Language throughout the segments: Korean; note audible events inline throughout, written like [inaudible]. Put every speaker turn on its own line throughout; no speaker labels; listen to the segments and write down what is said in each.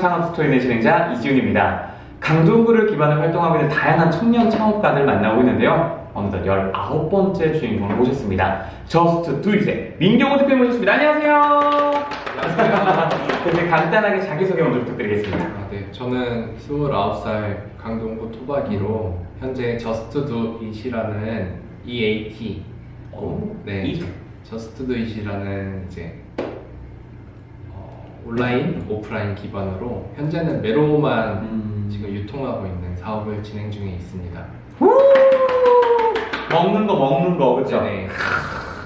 창업 스토리의 진행자 이지훈입니다. 강동구를 기반으로 활동하고 있는 다양한 청년 창업가들 만나고 있는데요. 어느덧 19번째 주인공을 모셨습니다. 저스트 두잇의 민경호 대표 모셨습니다. 안녕하세요. 그래서 간단하게 자기소개 먼저 부탁드리겠습니다.
아, 네, 저는 29살 강동구 토박이로 현재 저스트 두잇이라는 EAT
오,
네,
이-
저스트 두잇이라는 이제 어, 온라인, 오프라인 기반으로 현재는 메로만
음,
지금 유통하고 있는 사업을 진행 중에 있습니다.
먹는 거 먹는 거 그렇죠?
네,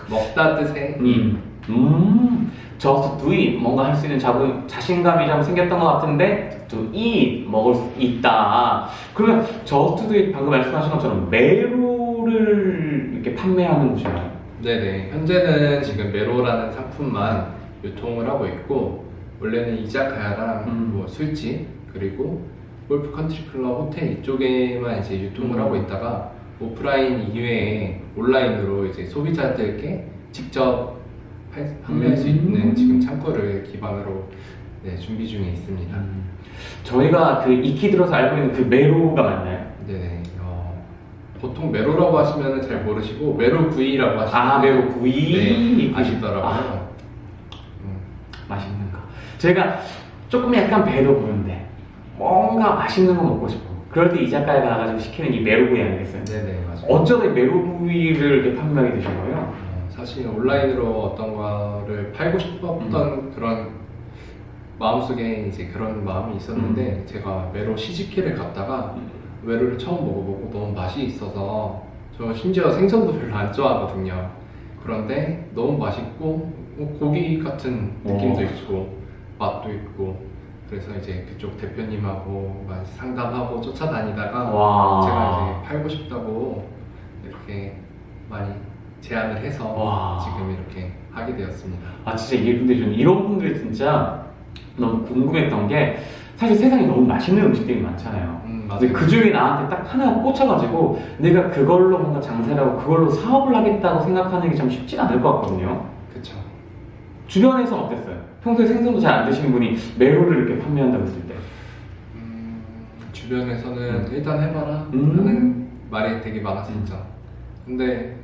먹다 뜻의
음, 음, do it 뭔가 할 수 있는 자부, 자신감이 좀 생겼던 것 같은데 eat 먹을 수 있다. 그러면 do it 방금 말씀하신 것처럼 메로를 이렇게 판매하는 곳인가요?
네네, 현재는 지금 메로라는 상품만 유통을 하고 있고 원래는 이자카야랑
음.
뭐 술집 그리고 골프 컨트리 클럽 호텔 이쪽에만 이제 유통을
음.
하고 있다가 오프라인 이외에 온라인으로 이제 소비자들께 직접 팔- 판매할 수
음.
있는 지금 창구를 기반으로 네, 준비 중에 있습니다.
음, 저희가 그 익히 들어서 알고 있는 그 메로가 맞나요?
네네. 어, 보통 메로라고 하시면 잘 모르시고 메로 구이라고 하시면
아 메로 구이
네, 아시더라고요.
아,
음.
맛있는 거. 제가 조금 약간 배도 부른데 뭔가 맛있는 거 먹고 싶어. 그럴 때 이자카야 가가지고 시키는 이 메로구이 아니겠어요?
네네 맞아요.
어쩌다 이 메로구이를 이렇게 판매하게 되신 거예요?
어, 사실 온라인으로 어떤 거를 팔고 싶었던
음.
그런 마음속에 이제 그런 마음이 있었는데
음.
제가 메로 시즈키를 갔다가 메로를 처음 먹어보고 너무 맛이 있어서 저 심지어 생선도 별로 안 좋아하거든요. 그런데 너무 맛있고 뭐 고기 같은 느낌도
오.
있고 맛도 있고 그래서 이제 그쪽 대표님하고 막 상담하고 쫓아다니다가
와.
제가 이제 팔고 싶다고 이렇게 많이 제안을 해서
와.
지금 이렇게 하게 되었습니다.
아 진짜 근데 좀 이런 분들이 진짜 너무 궁금했던 게 사실 세상에 너무 맛있는 음식들이 많잖아요.
음,
근데 그 중에 나한테 딱 하나 꽂혀가지고 내가 그걸로 뭔가 장사를 하고 그걸로 사업을 하겠다고 생각하는 게 참 쉽지 않을 것 같거든요.
그쵸.
주변에서 어땠어요? 평소에 생선도 잘 안 드시는 분이 메로를 이렇게 판매한다고 했을 때.
음, 주변에서는
음.
일단 해봐라
음.
하는 말이 되게 많았었죠. 근데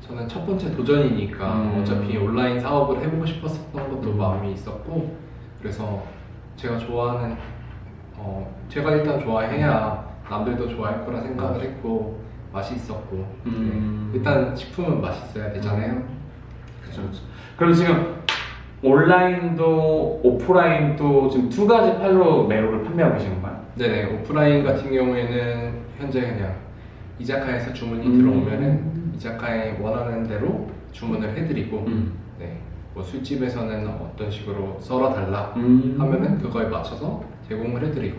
저는 첫 번째 도전이니까
음.
어차피 온라인 사업을 해보고 싶었었던 것도
음.
마음이 있었고 그래서 제가 좋아하는 어, 제가 일단 좋아해야 남들도 좋아할 거라 생각을 했고 맛이 있었고
음.
네. 일단 식품은 맛있어야 되잖아요.
그렇죠. 그럼 지금 온라인도 오프라인도 지금 두 가지 팔로 메로를 판매하고 계시는 건가요?
네네 오프라인 같은 경우에는 현재 그냥 이자카야에서 주문이
음.
들어오면은 이자카야에 원하는 대로 주문을 해드리고
음.
네. 뭐 술집에서는 어떤 식으로 썰어 달라
음.
하면은 그거에 맞춰서 제공을 해드리고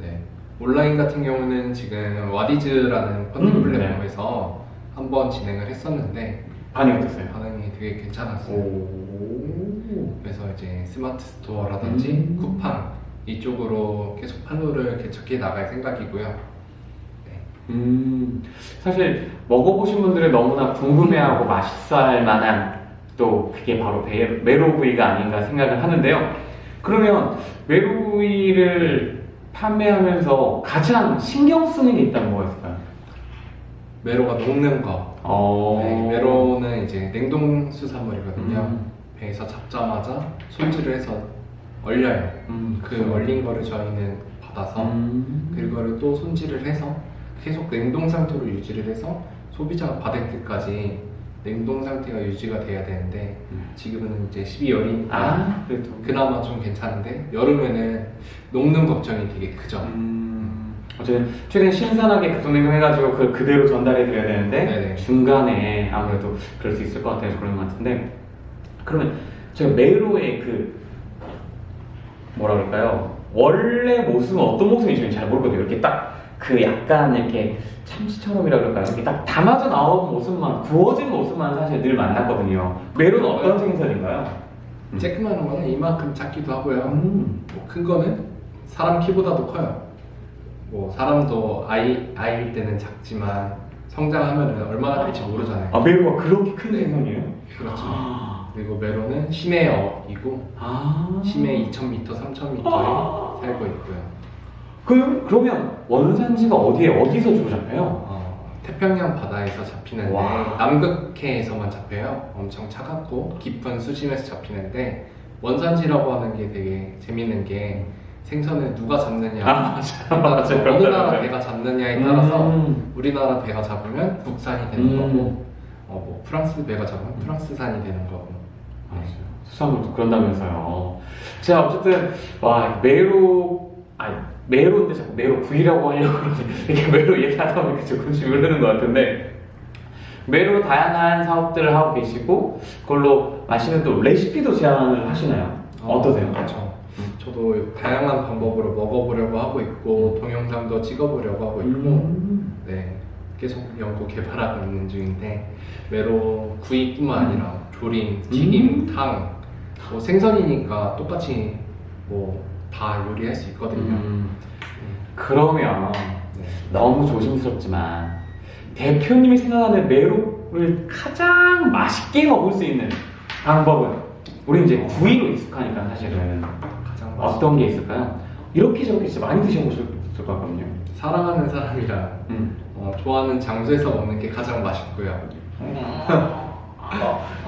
네. 온라인 같은 경우는 지금 와디즈라는 펀딩
음,
플랫폼에서 한번 진행을 했었는데
반응이 어땠어요?
반응이 되게 괜찮았어요.
오.
그래서 이제 스마트 스토어라든지
음.
쿠팡 이쪽으로 계속 판로를 개척해 나갈 생각이고요. 네.
음, 사실 먹어보신 분들은 너무나 궁금해하고 맛있어할 만한 또 그게 바로 베- 메로구이가 아닌가 생각을 하는데요. 그러면 메로구이를 판매하면서 가장 신경 쓰는 게 있다면 있을까요?
메로가 녹는 거.
어...
네, 메로는 이제 냉동 수산물이거든요.
음.
배에서 잡자마자 손질을 해서 얼려요.
음,
그 얼린 거를 저희는 받아서
음.
그거를 또 손질을 해서 계속 냉동 상태로 유지를 해서 소비자가 받을 때까지 냉동 상태가 유지가 돼야 되는데
음.
지금은 이제 12월이니까
아.
그나마 좀 괜찮은데 여름에는 녹는 걱정이 되게 크죠.
음, 어쨌든 최대한 신선하게 급속냉동 해가지고 그걸 그대로 전달해 드려야 되는데
네네.
중간에 아무래도 그럴 수 있을 것 같아서 그런 것 같은데 그러면 제가 메로의 그 뭐라 그럴까요? 원래 모습은 어떤 모습인지 잘 모르거든요. 이렇게 딱 그 약간 이렇게 참치처럼이라 그럴까요? 이렇게 딱 담아져 나온 모습만 구워진 모습만 사실 늘 만났거든요. 메로는 어떤 생선인가요? 음.
쬐끄만 거는 이만큼 작기도 하고요.
음.
뭐큰 거는 사람 키보다도 커요. 뭐 사람도 아이 아이일 때는 작지만 성장하면 얼마나 클지 모르잖아요.
아 메로가 그렇게 큰
네.
생선이에요?
그렇죠.
아,
그리고 메로는 심해역이고
아.
심해 2,000m, 3,000m에
아.
살고 있고요.
그 그러면 원산지가 어디에 어디서 주로 잡혀요?
어, 태평양 바다에서 잡히는데
와.
남극해에서만 잡혀요. 엄청 차갑고 깊은 수심에서 잡히는데 원산지라고 하는 게 되게 재밌는 게 생선을 누가 잡느냐
아 맞아요 맞아요
어느 나라 배가 잡느냐에 따라서
음.
우리나라 배가 잡으면 국산이 되는
음.
거고 어, 뭐 프랑스 배가 잡으면 프랑스산이 되는 거고
맞아요. 수산물도 그런다면서요. 제가 어쨌든 와 메로 아니 메로인데 자꾸 메로 구이라고 하려고 그러는데 [laughs] 이렇게 메로 얘기하다 보니까 조금 흐르는 것 같은데 메로 다양한 사업들을 하고 계시고 그걸로 맛있는 또 레시피도 제안을 하시나요? 어떠세요?
그렇죠.
음.
저도 다양한 방법으로 먹어보려고 하고 있고 동영상도 찍어보려고 하고 있고
음.
네 계속 연구 개발하고 있는 중인데 메로 구이뿐만 아니라 조림, 튀김,
음.
탕, 뭐 생선이니까 똑같이 뭐 다 요리할 수 있거든요.
음. 그러면
네.
너무 조심스럽지만 대표님이 생각하는 메로를 가장 맛있게 먹을 수 있는 방법은 우리 이제 구이로 익숙하니까 사실은 어떤 게 있을까요? 이렇게 저렇게 진짜 많이 드셔보셨을 것 같거든요.
사랑하는 사람이랑
음.
어, 좋아하는 장소에서 먹는 게 가장 맛있고요.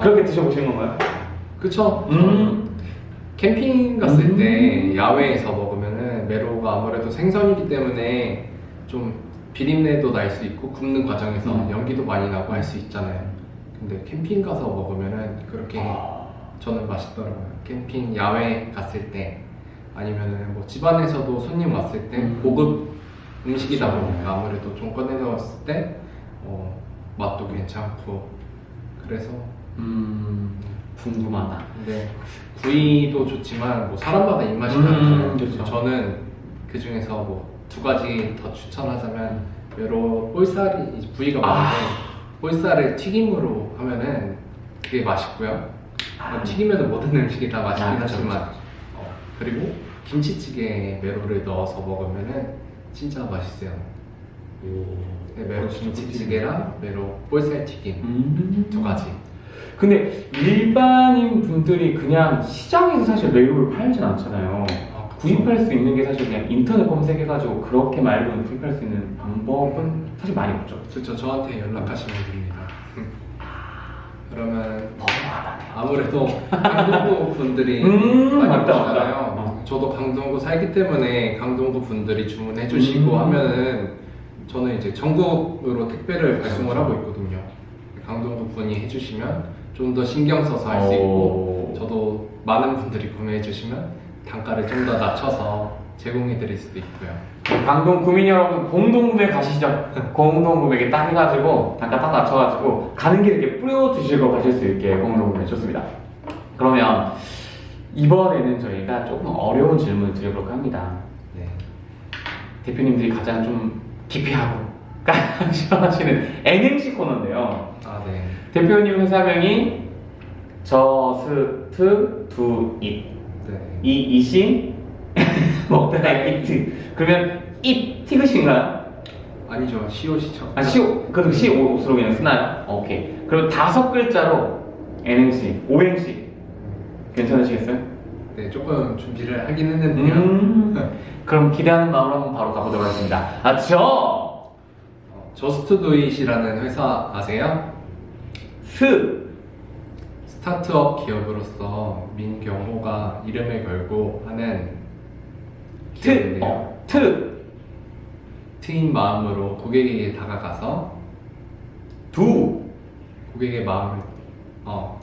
그렇게 드셔보신 건가요?
그쵸?
음.
캠핑 갔을
음.
때 야외에서 먹으면은 메로가 아무래도 생선이기 때문에 좀 비린내도 날 수 있고 굽는 과정에서
음.
연기도 많이 나고 할 수 있잖아요. 근데 캠핑 가서 먹으면은 그렇게 저는 맛있더라고요. 캠핑 야외 갔을 때 아니면은 뭐 집안에서도 손님 왔을 때
음.
고급 음식이다. 보니까 아무래도 좀 꺼내 넣었을 때 어, 맛도 괜찮고 그래서
음, 궁금하다.
근데 구이도 좋지만 뭐 사람마다 입맛이
음,
다르잖아요.
그렇죠.
저는 그 중에서 뭐 두 가지 더 추천하자면 메로 볼살이 이제 부위가
아.
많은데 볼살을 튀김으로 하면은 되게 맛있고요. 뭐 튀기면 모든 음식이 다 맛있긴
아, 그렇죠,
하지만
그렇죠.
어, 그리고 김치찌개에 메로를 넣어서 먹으면은 진짜 맛있어요. 네, 메로 김치찌개랑 메로 볼살 튀김
음.
두 가지.
근데 일반인 분들이 그냥 시장에서 사실 메로를 팔진 않잖아요.
아.
구입할 수 있는 게 사실 그냥 인터넷 검색해가지고 그렇게 말고는 구입할 수 있는 방법은 사실 많이 없죠.
그렇죠. 저한테 연락하시면 됩니다. [laughs] 그러면. 아무래도 강동구 분들이
음,
많이
맞다,
오시잖아요.
맞다. 어.
저도 강동구 살기 때문에 강동구 분들이 주문해 주시고
음.
하면은 저는 이제 전국으로 택배를 발송을
그렇죠.
하고 있거든요. 강동구 분이 해주시면 좀 더 신경 써서 할수
오.
있고 저도 많은 분들이 구매해 주시면 단가를 좀 더 낮춰서 제공해 드릴 수도 있고요.
강동 구민 여러분 공동구매 가시죠. 공동구매에 딱 해가지고 단가 딱 낮춰가지고 가는 길에 이렇게 뿌려 드시고 가실 수 있게 공동구매 좋습니다. 그러면 이번에는 저희가 조금 어려운 질문을 드려볼까 합니다.
네.
대표님들이 가장 좀 기피하고 [laughs] 싫어하시는 NMC 코너인데요.
아 네.
대표님 회사명이 저스트 두잇
네.
이 이신 [laughs] 먹다가 이트 그러면 잇 티그신가요?
아니죠. 시오시죠.
아 시오 그래도 시 옷으로 그냥 쓰나요? 오케이 그럼 다섯 글자로 NMC 오행시 괜찮으시겠어요?
네, 조금 준비를 하긴 했는데요.
음. [laughs] 그럼 기대하는 마음으로 한번 바로 가보도록 하겠습니다. 아저
어, 저스트도잇이라는 회사 아세요?
스.
스타트업 기업으로서 민경호가 이름을 걸고 하는
트,
기업인데요.
어, 트,
트인 마음으로 고객에게 다가가서
두,
고객의 마음을 어,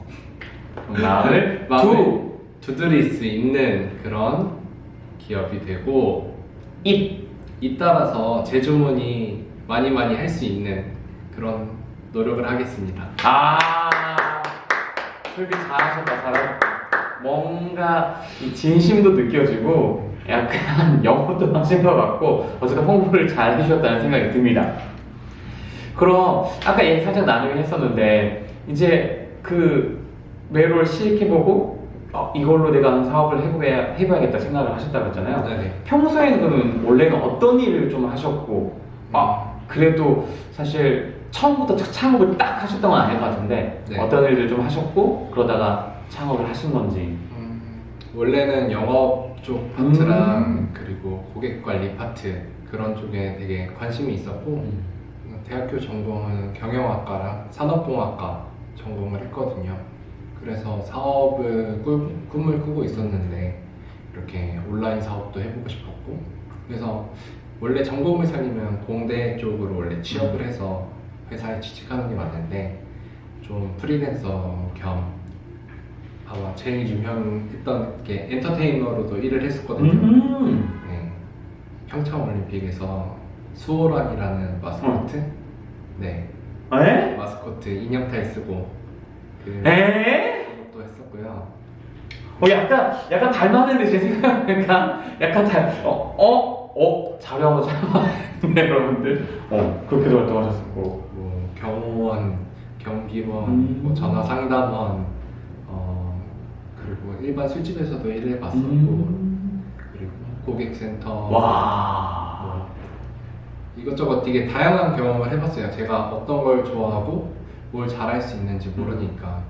마음을 [laughs] 두,
두드릴 수 있는 그런 기업이 되고
입,
잇따라서 재주문이 많이 많이 할 수 있는 그런 노력을 하겠습니다.
아, 솔비 잘하셨다, 잘하셨다. 뭔가 이 진심도 느껴지고 약간 [laughs] 영어도 하신 것 같고 어쨌든 홍보를 잘 해주셨다는 생각이 듭니다. 그럼 아까 얘기 살짝 나누긴 했었는데 이제 그 메로를 시식해보고 어, 이걸로 내가 한 사업을 해봐야, 해봐야겠다 생각을 하셨다고 했잖아요.
네네.
평소에는 그러면 원래는 어떤 일을 좀 하셨고 아 그래도 사실 처음부터 첫 창업을 딱 하셨던 건 아닐 것 같은데
네.
어떤 일들 좀 하셨고 그러다가 창업을 하신 건지.
음, 원래는 영업 쪽 파트랑 그리고 고객 관리 파트 그런 쪽에 되게 관심이 있었고 대학교 전공은 경영학과랑 산업공학과 전공을 했거든요. 그래서 사업을 꿀, 꿈을 꾸고 있었는데 이렇게 온라인 사업도 해보고 싶었고 그래서 원래 살리면 공대 쪽으로 원래 취업을 해서 회사에 취직하는 게 맞는데 좀 프리랜서 겸 아마 제일 유명했던 게 엔터테이너로도 일을 했었거든요.
음.
네. 평창올림픽에서 수호란이라는 마스코트 네
에?
마스코트 인형 탈 쓰고 그
에?
그것도 했었고요.
어 약간 약간 닮았는데 제 생각은 [laughs] 약간 약간 닮어어 어 자료하고 닮았네 여러분들 어 그렇게도 활동하셨었고
뭐 경호원, 경비원,
음.
뭐 전화 상담원 어 그리고 일반 술집에서도 일해봤었고
음.
그리고 고객센터
와
뭐 이것저것 되게 다양한 경험을 해봤어요. 제가 어떤 걸 좋아하고 뭘 잘할 수 있는지 모르니까.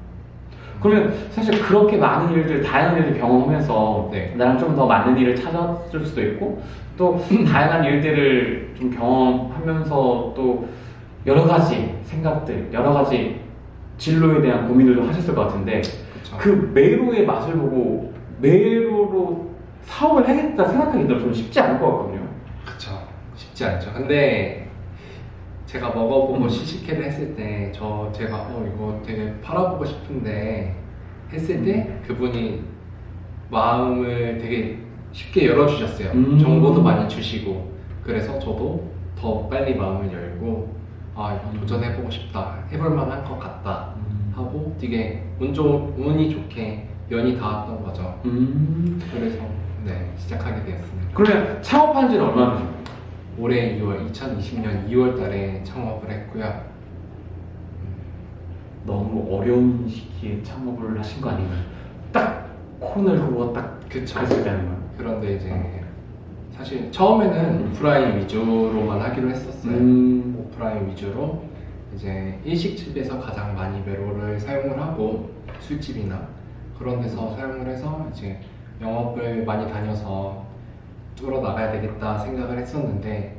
그러면 사실 그렇게 많은 일들 다양한 일들 경험하면서
네.
나랑 좀더 맞는 일을 찾았을 수도 있고 또 다양한 일들을 좀 경험하면서 또 여러 가지 생각들 여러 가지 진로에 대한 고민들도 하셨을 것 같은데
그쵸.
그 메로의 맛을 보고 메로로 사업을 하겠다 생각하기도 좀 쉽지 않을 것 같거든요.
그쵸. 쉽지 않죠. 근데 제가 먹어보고
음.
시식회를 했을 때 저 제가 어 이거 되게 팔아보고 싶은데 했을 때 그분이 마음을 되게 쉽게 열어주셨어요.
음.
정보도 많이 주시고 그래서 저도 더 빨리 마음을 열고 아 이거 도전해보고 싶다 해볼 만한 것 같다 하고 되게 운 좋은 운이 좋게 연이 닿았던 거죠.
음.
그래서 네 시작하게 되었습니다.
그러면 창업한 지는 얼마나 되셨나요?
올해 2월 2020년 2월 달에 창업을 했고요.
너무 어려운 시기에 창업을 하신 거 아닌가요? 딱 코로나19가 딱
그쵸.
갔을 때 하는 거예요.
그런데 이제 사실 처음에는 오프라인 위주로만 하기로 했었어요.
음.
오프라인 위주로 이제 일식집에서 가장 많이 메로를 사용을 하고 술집이나 그런 데서 사용을 해서 이제 영업을 많이 다녀서 뚫어 나가야 되겠다 생각을 했었는데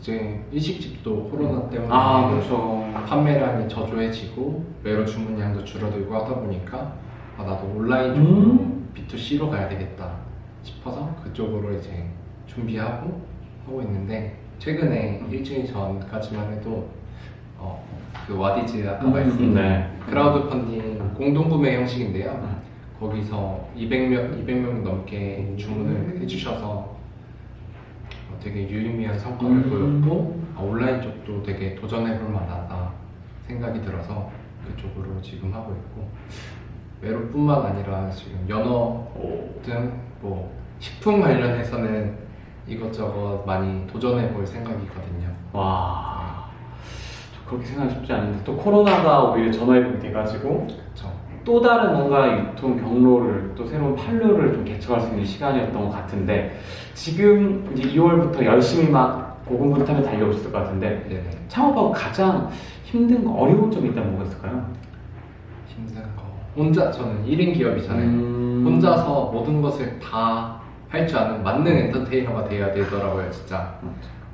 이제 일식집도 코로나 때문에
아 그렇죠.
판매량이 저조해지고 메로 주문량도 줄어들고 하다 보니까 아, 나도 온라인 쪽으로
음.
B2C로 가야 되겠다 싶어서 그쪽으로 이제 준비하고 하고 있는데 최근에 일주일 전까지만 해도 어, 그 와디즈 아까
음,
말씀
네.
크라우드 펀딩 공동구매 형식인데요.
음.
거기서 200명, 200명 넘게 주문을 해주셔서 어, 되게 유의미한 성과를
음.
보였고 아, 온라인 쪽도 되게 도전해볼 만하다 생각이 들어서 그쪽으로 지금 하고 있고 외로뿐만 아니라 지금 연어
오.
등뭐 식품 관련해서는 이것저것 많이 도전해볼 생각이거든요.
와. 저 그렇게 생각이 쉽지 않은데 또 코로나가 오히려 전화위복이 돼가지고
그렇죠.
또 다른 뭔가 유통 경로를 또 새로운 판로를 좀 개척할 수 있는 시간이었던 것 같은데 지금 이제 2월부터 열심히 막 고군분투하며 달려오셨을 것 같은데
네네.
창업하고 가장 힘든 거 어려운 점이 있다면 뭐가 있을까요?
힘든 거. 혼자 저는 1인 기업이잖아요.
음.
혼자서 모든 것을 다 할 줄 아는 만능 엔터테이너가 돼야 되더라고요, 진짜.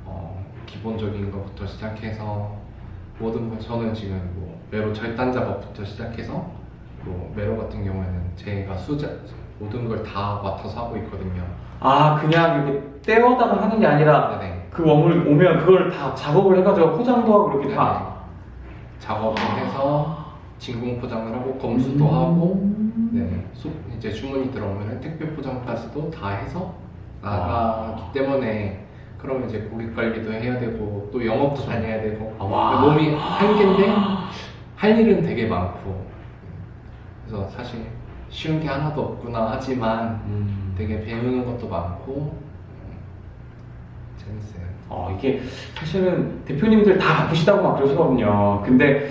어, 기본적인 것부터 시작해서 모든 걸 저는 지금 뭐 메로 절단 작업부터 시작해서 뭐 메로 같은 경우에는 제가 수자 모든 걸 다 맡아서 하고 있거든요.
아 그냥 이렇게 떼어다가 하는 게 아니라
네네.
그 웜을 오면 그걸 다 작업을 해가지고 포장도 하고 이렇게 다.
작업을 해서 진공 포장을 하고 검수도 하고 네, 소- 이제 주문이 들어오면 택배 포장까지도 다 해서 나가기 때문에 그러면 이제 고객 관리도 해야 되고 또 영업도 다녀야 되고.
아, 와.
몸이 한 개인데 할 일은 되게 많고 그래서 사실 쉬운 게 하나도 없구나 하지만
음.
되게 배우는 것도 많고 음, 재밌어요.
어, 이게 사실은 대표님들 다 바쁘시다고 막 그러시거든요. 근데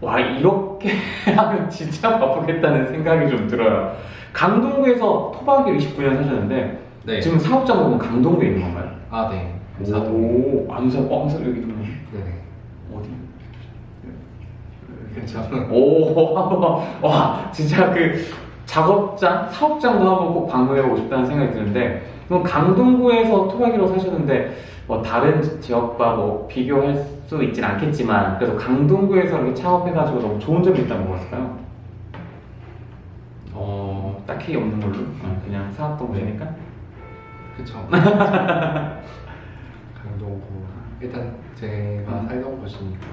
와 이렇게 [laughs] 하면 진짜 바쁘겠다는 생각이 좀 들어요. 강동구에서 토박이를 29년 사셨는데
네.
지금 사업자 보면 강동구에 있는 건가요?
아 네. 사동.
오, 암산, 어, 암산 여기 좀
네네.
어디?
괜찮은.
오, [laughs] 와 진짜 그 작업장, 사업장도 한번 꼭 방문해보고 싶다는 생각이 드는데 그럼 강동구에서 토박이로 사셨는데 뭐 다른 지역과 뭐 비교할 수 있진 않겠지만 그래도 강동구에서 이렇게 창업해가지고 너무 좋은 점이 있다는 것 같을까요?
어,
딱히 없는 걸로 어, 그냥 사업동 보니까
그쵸. [laughs] 강동구. 일단 제가
음.
살던 곳이니까.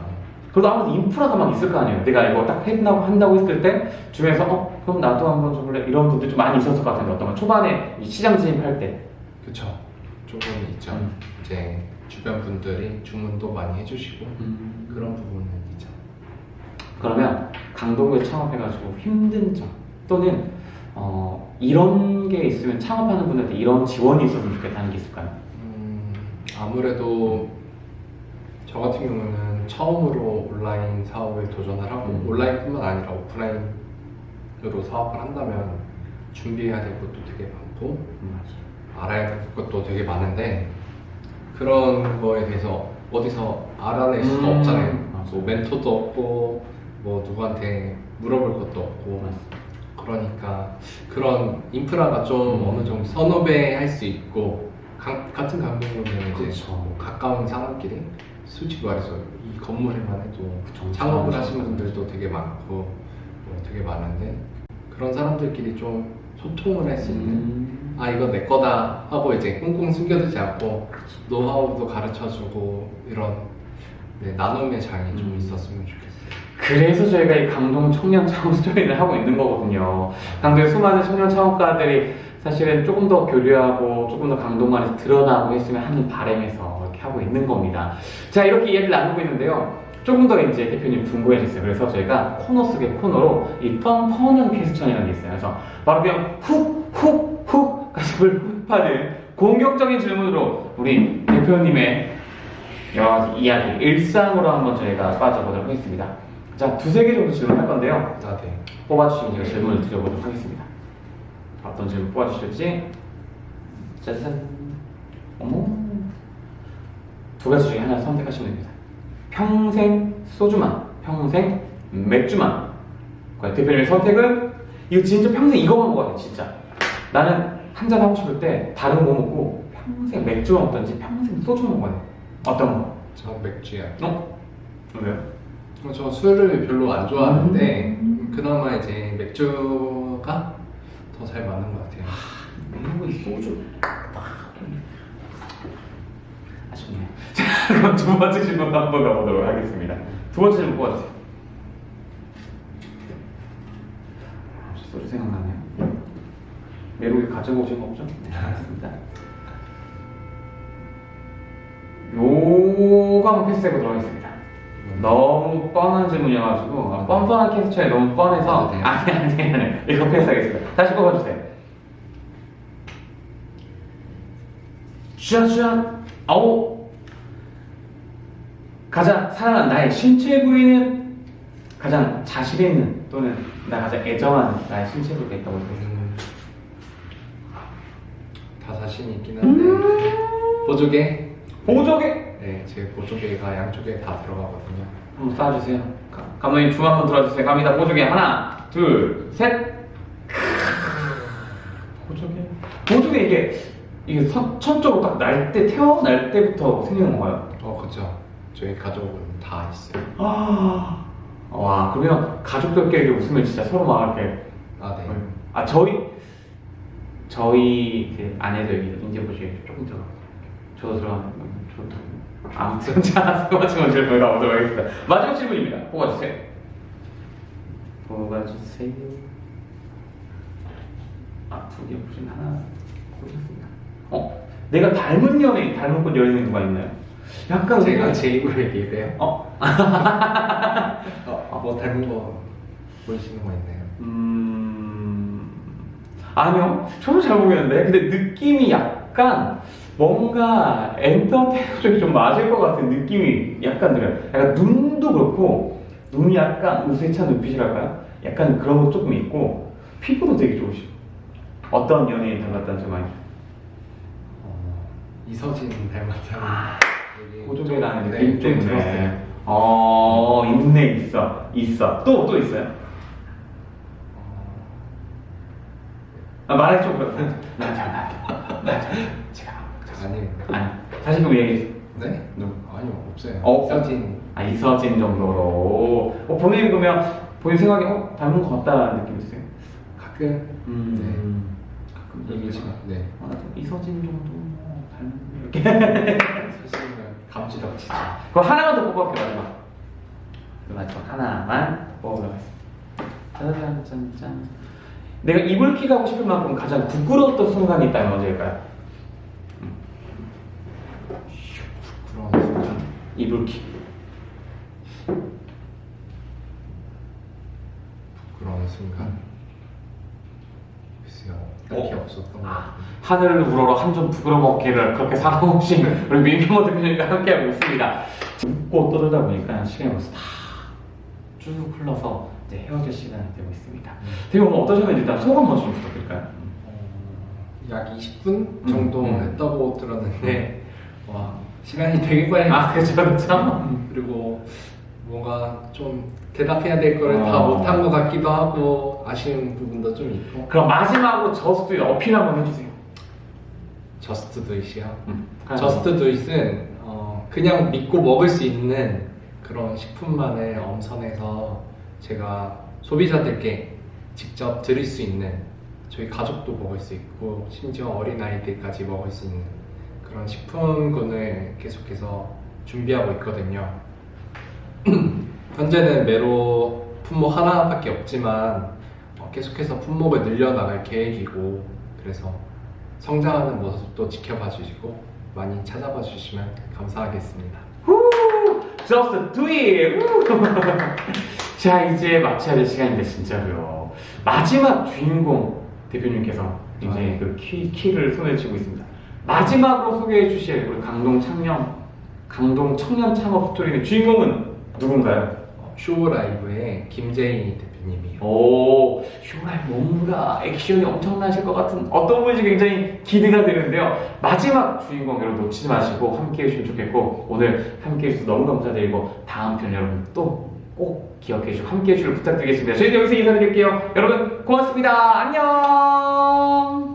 그래도 아무래도 인프라가 막 있을 거 아니에요. 내가 이거 딱 한다고 한다고 했을 때 주변에서 어 그럼 나도 한번 줘볼래 이런 분들 좀 많이 있었을 것 같은데 어떤 거 초반에 이 시장 진입할 때
그쵸. 조금 있죠.
음.
이제 주변 분들이 주문도 많이 해주시고 그런 부분은 있죠.
그러면 강동구에 창업해가지고 힘든 점 또는 어, 이런 게 있으면 창업하는 분한테 이런 지원이 있었으면 좋겠다는 게 있을까요?
음, 아무래도 저 같은 경우는 처음으로 온라인 사업에 도전을 하고
음.
온라인뿐만 아니라 오프라인으로 사업을 한다면 준비해야 될 것도 되게 많고 알아야 될 것도 되게 많은데 그런 거에 대해서 어디서 알아낼 수도
음,
없잖아요. 뭐 멘토도 없고 뭐 누구한테 물어볼 것도 없고 그러니까 그런 인프라가 좀
음.
어느 정도 선후배 할 수 있고 강- 같은 강동구는 이제 가까운 사람끼리 솔직히 말해서 이 건물에만 해도
그쵸.
창업을
그쵸.
하시는 분들도 되게 많고 뭐 되게 많은데 그런 사람들끼리 좀 소통을 할 수 있는
음.
아 이거 내 거다 하고 이제 꽁꽁 숨겨두지 않고 노하우도 가르쳐주고 이런 네, 나눔의 장이 좀
음.
있었으면 좋겠어요.
그래서 저희가 이 강동 청년 창업 스토리를 하고 있는 거거든요. 강동의 수많은 청년 창업가들이 사실은 조금 더 교류하고 조금 더 강동만에서 드러나고 했으면 하는 바람에서 이렇게 하고 있는 겁니다. 자 이렇게 이야기를 나누고 있는데요. 조금 더 이제 대표님 궁금해졌어요. 그래서 저희가 코너 속의 코너로 이 뻔뻔한 퀘스천이라는 게 있어요. 그래서 바로 그냥 훅 훅 훅 가슴을 훅파는 공격적인 질문으로 우리 대표님의 여러 가지 이야기, 일상으로 한번 저희가 빠져보도록 하겠습니다. 자, 두세 개 정도 질문할 건데요.
아 네.
뽑아주시면 제가 질문을 드려보도록 하겠습니다. 어떤 질문 뽑아주실지. 짜잔. 어머. 두 가지 중에 하나 선택하시면 됩니다. 평생 소주만, 평생 맥주만. 과연 대표님의 선택은 이거 진짜 평생 이거만 먹어야 돼, 진짜. 나는 한 잔 하고 싶을 때 다른 거못 먹고 평생 맥주만 먹던지 평생 소주만 먹어야 돼. 어떤 거?
저 맥주야.
어? 왜요?
어, 저 술을 별로 안 좋아하는데
음.
그나마 이제 맥주가 더 잘 맞는 것 같아요.
매우 소주. 아쉽네요. [laughs] 자, 그럼 두 번째 질문 한번 가보도록 하겠습니다. 두 번째 질문 뽑아주세요. 아, 소주 생각나네요. 메로이 가져오신 거 없죠? 네, 알겠습니다. 요거 한번 패스해보도록 하겠습니다. 너무 뻔한 질문이어가지고 아, 뻔뻔한 캐스처에 너무 뻔해서
네.
아니 아니 아니 이거 패스하겠습니다. 다시 뽑아주세요. 짠짠 아 오 가장 사랑하는 나의 신체 부위는 가장 자신 있는 또는 나 가장 애정하는 나의 신체 부위가 있다고.
음, 다 자신 있긴 한데 보조개
보조개
네, 제 보조개가 양쪽에 다 들어가거든요.
한번 쏴주세요. 가- 감독님 줌 한번 들어주세요. 갑니다. 보조개 하나, 둘, 셋. 보조개. 보조개 이게 이게 선, 천적으로 딱 날 때 태어날 때부터 생기는 건가요?
어, 그죠. 저희 가족은 다 있어요.
아, 와 그러면 가족들끼리 웃으면 진짜 서로 막 이렇게
아, 네.
아 저희 저희 그 아내도 여기 인제 보시게 조금 들어. 저도 들어가는 거. 저도 들어. 아무튼 [laughs] 자두 번째 질문 가보도록 하겠습니다. 마지막 질문입니다. 뽑아주세요. 뽑아주세요. 아두 개 없이 하나 고르겠습니다. 어 내가 닮은 연예인 닮은 분 연예인 누가 있나요? 약간
제가
우리가-
제 입으로 얘기해요. [laughs]
어
어, 뭐 닮은 거 보이시는 거 있나요?
음 아니요 저도 잘 모르겠는데 근데 느낌이 약간 뭔가 엔터테이너 쪽이 좀 맞을 것 같은 느낌이 약간 들어요 약간 눈도 그렇고 눈이 약간 우세찬 눈빛이랄까요? 약간 그런 거 조금 있고 피부도 되게 좋으시고 어떤 연예인 닮았다는 점 많이
어, 이서진 닮았다는
아,
얘기
고조개라는
네,
느낌
좀
때문에
들었어요.
어 있네 있어 있어 또 또 있어요?
어,
아, 말해 좀 그렇다. [laughs] 제가
아니
아니 사실 그 얘기
네?
누구?
아니요 없어요.
어?
이서진
아 이서진 정도로 어, 본인 그러면 본인 생각에 어 닮은 것 같다는 느낌 드세요?
가끔
음 가끔
네.
얘기지만
네.
아, 이서진 정도 이렇게
사실은 감지덕지죠.
그럼 하나만 더 뽑아볼게요 마지막 그 마지막 하나만 하겠습니다 짜잔 짠 짠 내가 이불킥 하고 싶은 만큼 가장 부끄러웠던 순간이 있다면 언제일까요?
부끄러운 순간.
이불킥
부끄러운 순간. 딱히
어?
없었던 것 같아요.
하늘을 우러러 한 점 부끄러먹기를 그렇게 살아오신 [laughs] 우리 민경호 대표님과 함께하고 있습니다. 웃고 떠들다 보니까 시간이 벌써 다쭉 흘러서 이제 헤어질 시간이 되고 있습니다. 대표 오늘 어떠셨는지 일단 소감 먼저 좀 부탁드릴까요?
어, 약 20분 정도
음.
했다고 들었는데 와 시간이 되게 빨리
아 그렇죠 그렇죠.
음, 그리고 뭔가 좀 대답해야 될 거를 다
어.
못한 것 같기도 하고 아쉬운 부분도 좀 있고
그럼 마지막으로 저스트 어필 한번 해주세요.
저스트
음.
저스트 드잇은 어, 그냥 믿고 먹을 수 있는 그런 식품만을 엄선해서 제가 소비자들께 직접 드릴 수 있는 저희 가족도 먹을 수 있고 심지어 어린아이들까지 먹을 수 있는 그런 식품군을 계속해서 준비하고 있거든요. [clears throat] 현재는 메로 품목 하나밖에 없지만 어, 계속해서 품목을 늘려나갈 계획이고 그래서 성장하는 모습도 지켜봐 주시고 많이 찾아봐 주시면 감사하겠습니다.
후! Just do it! 후! [laughs] 자, 이제 마쳐야 될 시간인데, 진짜로요. 마지막 주인공 대표님께서 이제
아, 네.
그 키, 키를 손에 쥐고 있습니다. 마지막으로 소개해 주실 우리 강동 청년, 강동 청년 창업 스토리의 주인공은 누군가요?
어, 쇼라이브의 김재희 대표님이요.
오, 슈라이 뭔가 액션이 엄청나실 것 같은 어떤 분인지 굉장히 기대가 되는데요. 마지막 주인공 여러분 놓치지 마시고 함께 해주시면 좋겠고 오늘 함께 해주셔서 너무 감사드리고 다음 편 여러분 또 꼭 기억해 주시고 함께 해주시길 부탁드리겠습니다. 저희는 여기서 인사드릴게요. 여러분 고맙습니다. 안녕!